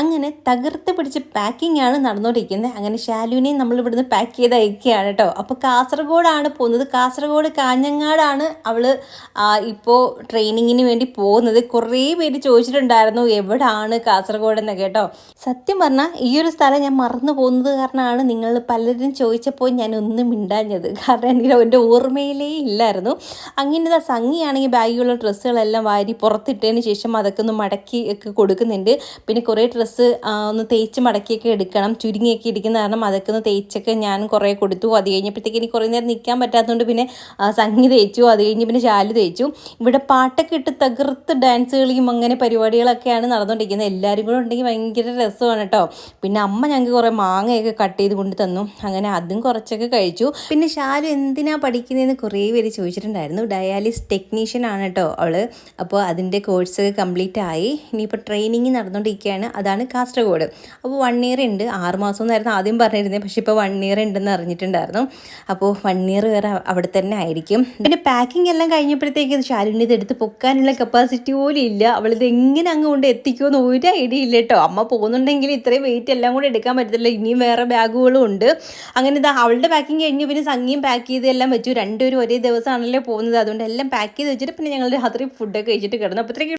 അങ്ങനെ തകർത്ത് പിടിച്ച് പാക്കിംഗ് ആണ് നടന്നുകൊണ്ടിരിക്കുന്നത് അങ്ങനെ ശാലുവിനെയും നമ്മൾ ഇവിടുന്ന് പാക്ക് ചെയ്ത് അയക്കുകയാണ് കേട്ടോ. അപ്പോൾ കാസർഗോഡാണ് പോകുന്നത്. കാസർഗോഡ് കാഞ്ഞങ്ങാടാണ് അവൾ ഇപ്പോൾ ട്രെയിനിങ്ങിന് വേണ്ടി പോകുന്നത്. കുറേ പേര് ചോദിച്ചിട്ടുണ്ടായിരുന്നു എവിടാണ് കാസർഗോഡ് എന്നൊക്കെ കേട്ടോ. സത്യം പറഞ്ഞാൽ ഈ ഒരു സ്ഥലം ഞാൻ മറന്നു പോകുന്നത് കാരണമാണ് നിങ്ങൾ പലരും ചോദിച്ചപ്പോൾ ഞാൻ ഒന്നും മിണ്ടാഞ്ഞത്. കാരണം എനിക്ക് എന്റെ ഓർമ്മയിലേ ഇല്ലായിരുന്നു. അങ്ങനെ ഇതാ സംഗിയാണെങ്കിൽ ബാഗിലുള്ള ഡ്രസ്സുകളെല്ലാം വാരി പുറത്തിട്ടതിന് ശേഷം അതൊക്കെ ഒന്ന് മടക്കി ഒക്കെ കൊടുക്കുന്നുണ്ട്. പിന്നെ കുറേ ഒന്ന് തേച്ച് മടക്കിയൊക്കെ എടുക്കണം. ചുരുങ്ങിയൊക്കെ ഇരിക്കുന്ന കാരണം അതൊക്കെ ഒന്ന് തേച്ചൊക്കെ ഞാൻ കുറേ കൊടുത്തു. അത് കഴിഞ്ഞപ്പോഴത്തേക്ക് എനിക്ക് കുറേ നേരം നിൽക്കാൻ പറ്റാത്തതുകൊണ്ട് പിന്നെ സംഗി തേച്ചു. അത് കഴിഞ്ഞ് പിന്നെ ശാലു തേച്ചു. ഇവിടെ പാട്ടൊക്കെ ഇട്ട് തകർത്ത് ഡാൻസ് കളിയും അങ്ങനെ പരിപാടികളൊക്കെയാണ് നടന്നുകൊണ്ടിരിക്കുന്നത്. എല്ലാവരും കൂടെ ഉണ്ടെങ്കിൽ ഭയങ്കര രസമാണ് കേട്ടോ പിന്നെ അമ്മ ഞങ്ങൾക്ക് കുറേ മാങ്ങയൊക്കെ കട്ട് ചെയ്ത് കൊണ്ട് തന്നു. അങ്ങനെ അതും കുറച്ചൊക്കെ കഴിച്ചു. പിന്നെ ശാലു എന്തിനാ പഠിക്കുന്നതെന്ന് കുറേ പേര് ചോദിച്ചിട്ടുണ്ടായിരുന്നു. ഡയാലിസ് ടെക്നീഷ്യൻ ആണ് കേട്ടോ അവൾ. അപ്പോൾ അതിന്റെ കോഴ്സ് കംപ്ലീറ്റ് ആയി ഇനിയിപ്പോൾ ട്രെയിനിങ് നടന്നുകൊണ്ടിരിക്കുകയാണ്. അതാണ് കാസർഗോഡ്. അപ്പോൾ വൺ ഇയർ ഉണ്ട്. ആറ് മാസം എന്നായിരുന്നു ആദ്യം പറഞ്ഞിരുന്നത് പക്ഷേ ഇപ്പോൾ വൺ ഇയർ ഉണ്ടെന്ന് അറിഞ്ഞിട്ടുണ്ടായിരുന്നു. അപ്പോൾ വൺ ഇയർ വരെ അവിടെ തന്നെ ആയിരിക്കും. പിന്നെ പാക്കിംഗ് എല്ലാം കഴിഞ്ഞപ്പോഴത്തേക്ക് ശാലിനി ഇത് എടുത്ത് പൊക്കാനുള്ള കപ്പാസിറ്റി പോലും ഇല്ല. അവളിത് എങ്ങനെ അങ്ങ് കൊണ്ട് എത്തിക്കുമെന്ന് ഒരു ഐഡിയ ഇല്ല കേട്ടോ. അമ്മ പോകുന്നുണ്ടെങ്കിൽ ഇത്രയും വെയിറ്റ് എല്ലാം കൂടെ എടുക്കാൻ പറ്റത്തില്ല. ഇനിയും വേറെ ബാഗുകളും ഉണ്ട്. അങ്ങനെ ഇതാ അവളുടെ പാക്കിംഗ് കഴിഞ്ഞു. പിന്നെ സംഗീം പാക്ക് ചെയ്ത് എല്ലാം വെച്ചു. രണ്ടുപേരും ഒരേ ദിവസമാണല്ലോ പോകുന്നത്. അതുകൊണ്ട് എല്ലാം പാക്ക് ചെയ്ത് വെച്ചിട്ട് പിന്നെ ഞങ്ങൾ രാത്രി ഫുഡൊക്കെ കഴിച്ചിട്ട് കിടന്നു. അപ്പോഴത്തേക്ക്